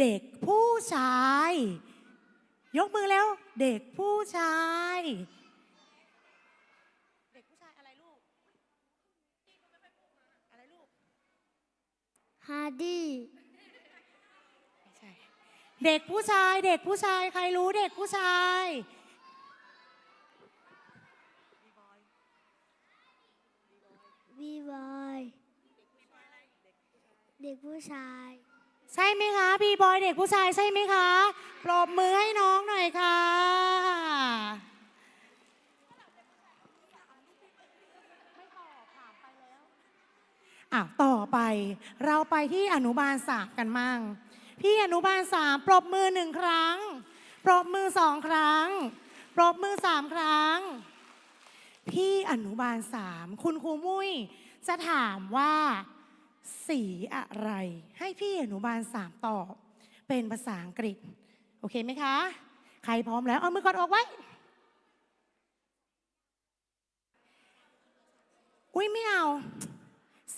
เด็กผู้ชาย ยกมือแล้ว เด็กผู้ชาย เด็กผู้ชายอะไรลูกอะไรลูกฮาร์ดี้ไม่ใช่เด็กผู้ชาย เด็กผู้ชายใครรู้เด็กผู้ชายบีบอยเด็กผู้ชาย ใช่ไหมคะพี่บอยเด็กผู้ชายใช่ไหมคะปรบมือให้น้องหน่อยค่ะ อะ ต่อไปเราไปที่อนุบาลสามกันมั่ง พี่อนุบาลสามปรบมือหนึ่งครั้ง ปรบมือสองครั้ง ปรบมือสามครั้ง พี่อนุบาลสามคุณครูมุ้ยจะถามว่า สีอะไร ให้พี่อนุบาลสามตอบ เป็นภาษาอังกฤษ โอเคไหมคะ ใครพร้อมแล้ว เอามือกดออกไว้ อุ้ยไม่เอา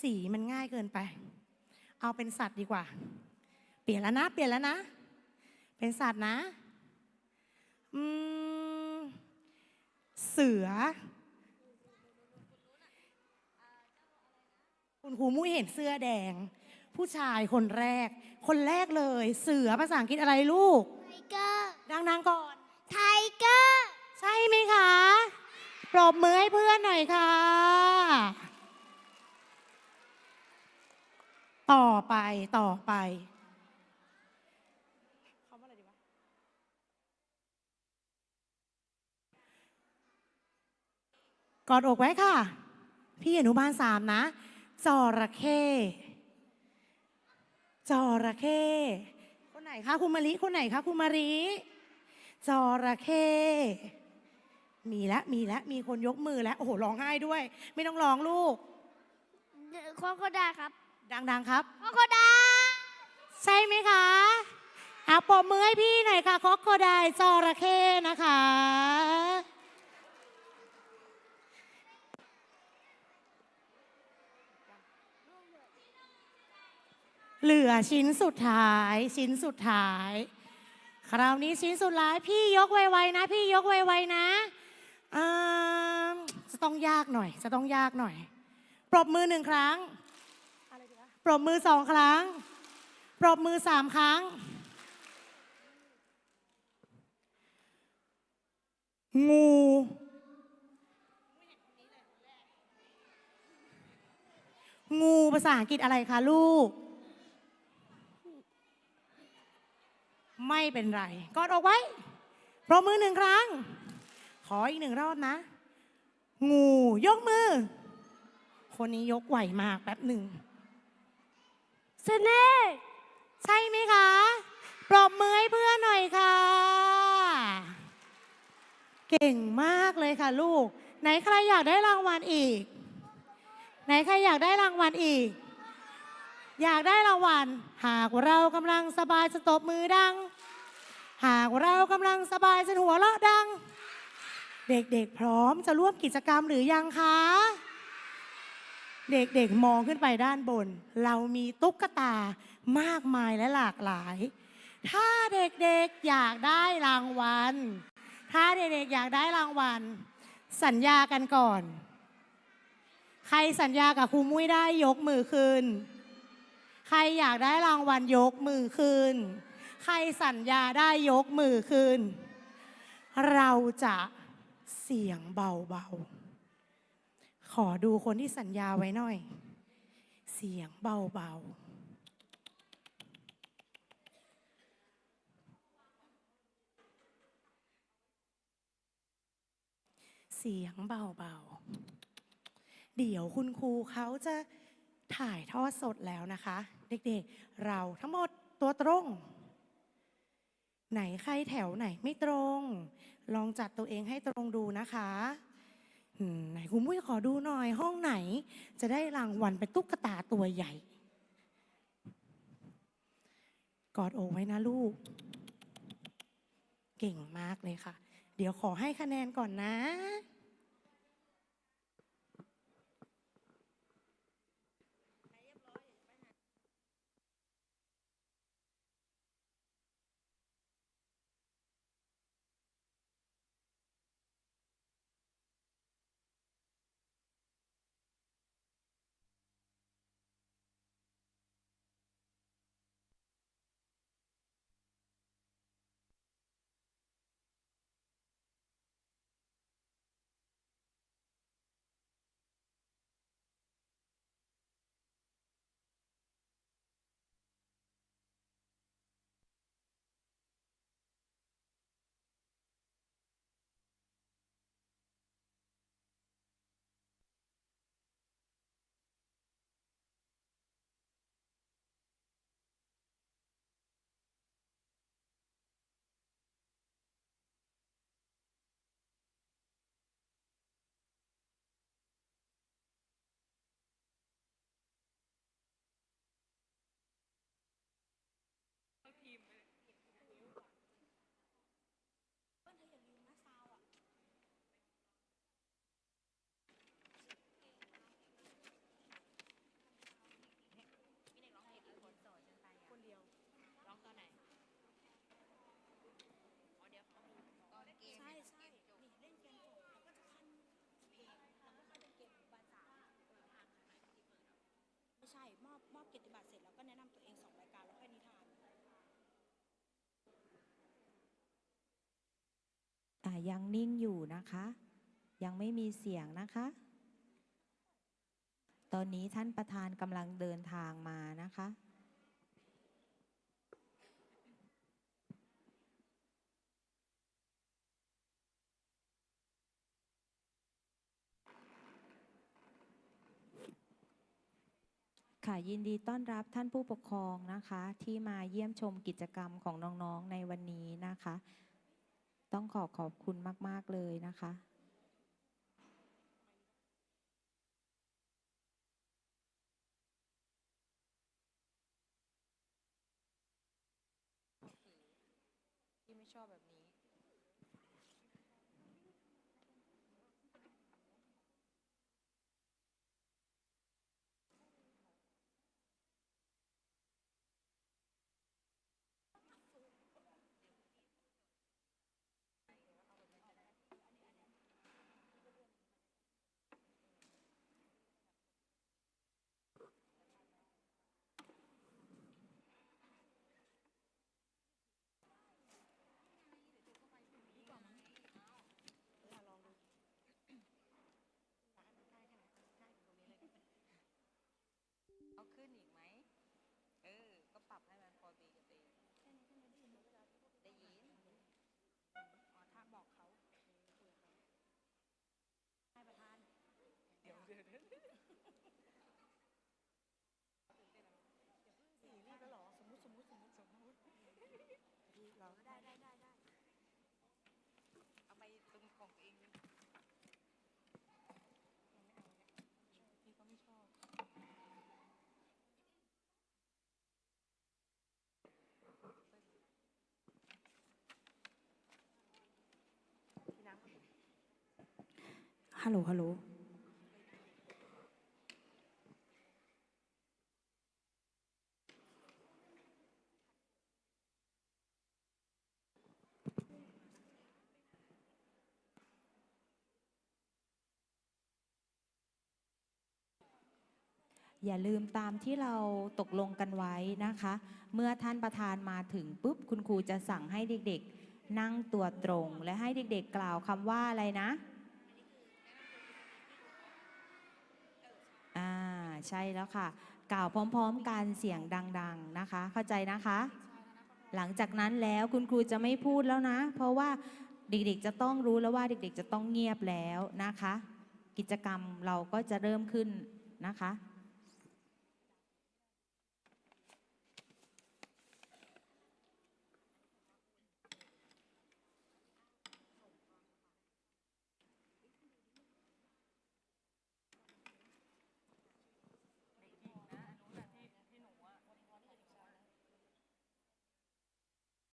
สีมันง่ายเกินไป เอาเป็นสัตว์ดีกว่า เปลี่ยนแล้วนะ เปลี่ยนแล้วนะ เป็นสัตว์นะ อืม เสือ คุณครูมุ้ยเห็นเสื้อแดง ผู้ชายคนแรก คนแรกเลย เสือภาษาอังกฤษอะไรลูกไทเกอร์ดังๆก่อนไทเกอร์ใช่ไหมคะ ปรบมือให้เพื่อนหน่อยค่ะ ต่อไปต่อไปคำว่าอะไรดีวะกอดอกไว้ค่ะ พี่อนุบาลสามนะ จระเข้จระเข้คนไหนคะคุณมาริคนไหนคะคุณมาริจระเข้มีแล้วมีแล้วมีคนยกมือแล้วโอ้โหร้องไห้ด้วย ไม่ต้องร้องลูกโคโคดาครับดังๆครับโคโคดาใช่ไหมคะอาปมมือให้พี่หน่อยค่ะคอกโคไดจระเข้นะคะ เหลือชิ้นสุดท้าย ชิ้นสุดท้าย คราวนี้ชิ้นสุดท้าย พี่ยกไวๆนะ พี่ยกไวๆนะจะต้องยากหน่อย จะต้องยากหน่อย ปรบมือหนึ่งครั้ง ปรบมือสองครั้ง ปรบมือสามครั้ง งู งูภาษาอังกฤษอะไรคะลูก ไม่เป็นไร กอดออกไว้ปรบมือหนึ่งครั้ง ขออีกหนึ่งรอบนะ งูยกมือ คนนี้ยกไหวมากแป๊บหนึ่งสเนกใช่ไหมคะ ปรบมือให้เพื่อนหน่อยค่ะ เก่งมากเลยค่ะลูก ไหนใครอยากได้รางวัลอีก ไหนใครอยากได้รางวัลอีก อยากได้รางวัล หากเรากำลังสบายจะตบมือดัง หากเรากำลังสบายจะหัวเราะดัง เด็กๆพร้อมจะร่วมกิจกรรมหรือยังคะ เด็กๆมองขึ้นไปด้านบน เรามีตุ๊กตามากมายและหลากหลาย ถ้าเด็กๆอยากได้รางวัล ถ้าเด็กๆอยากได้รางวัล สัญญากันก่อน ใครสัญญากับครูมุ้ยได้ยกมือขึ้น ใครอยากได้รางวัลยกมือขึ้น ใครสัญญาได้ยกมือขึ้น เราจะเสียงเบาๆ ขอดูคนที่สัญญาไว้หน่อย เสียงเบาๆเสียงเบาๆ เดี๋ยวคุณครูเขาจะถ่ายทอดสดแล้วนะคะ เด็กๆ เราทั้งหมดตัวตรง ไหนใครแถวไหนไม่ตรง ลองจัดตัวเองให้ตรงดูนะคะไหนคุณมุ้ยขอดูหน่อย ห้องไหน จะได้รางวัลเป็นตุ๊กตาตัวใหญ่ กอดอกไว้นะลูก เก่งมากเลยค่ะ เดี๋ยวขอให้คะแนนก่อนนะ บัตรเสร็จแล้วก็แนะนำตัวเองสองรายการแล้วค่อยนิทานอ่ายังนิ่งอยู่นะคะ ยังไม่มีเสียงนะคะ ตอนนี้ท่านประธานกำลังเดินทางมานะคะ ค่ะยินดีต้อนรับท่านผู้ปกครองนะคะ ที่มาเยี่ยมชมกิจกรรมของน้องๆในวันนี้นะคะ ต้องขอขอบคุณมาก ๆ เลยนะคะ ที่ไม่ชอบแบบนี้ เอาขึ้นอีกไหม เออ ก็ปรับให้มันพอดีกับตัวเองได้ยิน อ๋อถ้าบอกเขาคุยกับเขาให้ประธาน เดี๋ยวเดี๋ยวเดี๋ยว สี่รีบแล้วเหรอ สมมติสมมติสมมติสมมติเราได้ได้ได้ได้ เอาไปตรงของตัวเองดิ พี่ก็ไม่ชอบ ฮัลโหล ฮัลโหล อย่าลืมตามที่เราตกลงกันไว้นะคะ เมื่อท่านประธานมาถึงปุ๊บ คุณครูจะสั่งให้เด็กๆ นั่งตัวตรง และให้เด็กๆกล่าวคำว่าอะไรนะ อ่า ใช่แล้วค่ะ กล่าวพร้อมๆกันเสียงดัง ๆนะคะ เข้าใจนะคะ หลังจากนั้นแล้วคุณครูจะไม่พูดแล้วนะ เพราะว่าเด็กๆจะต้องรู้แล้วว่าเด็กๆจะต้องเงียบแล้วนะคะ กิจกรรมเราก็จะเริ่มขึ้นนะคะ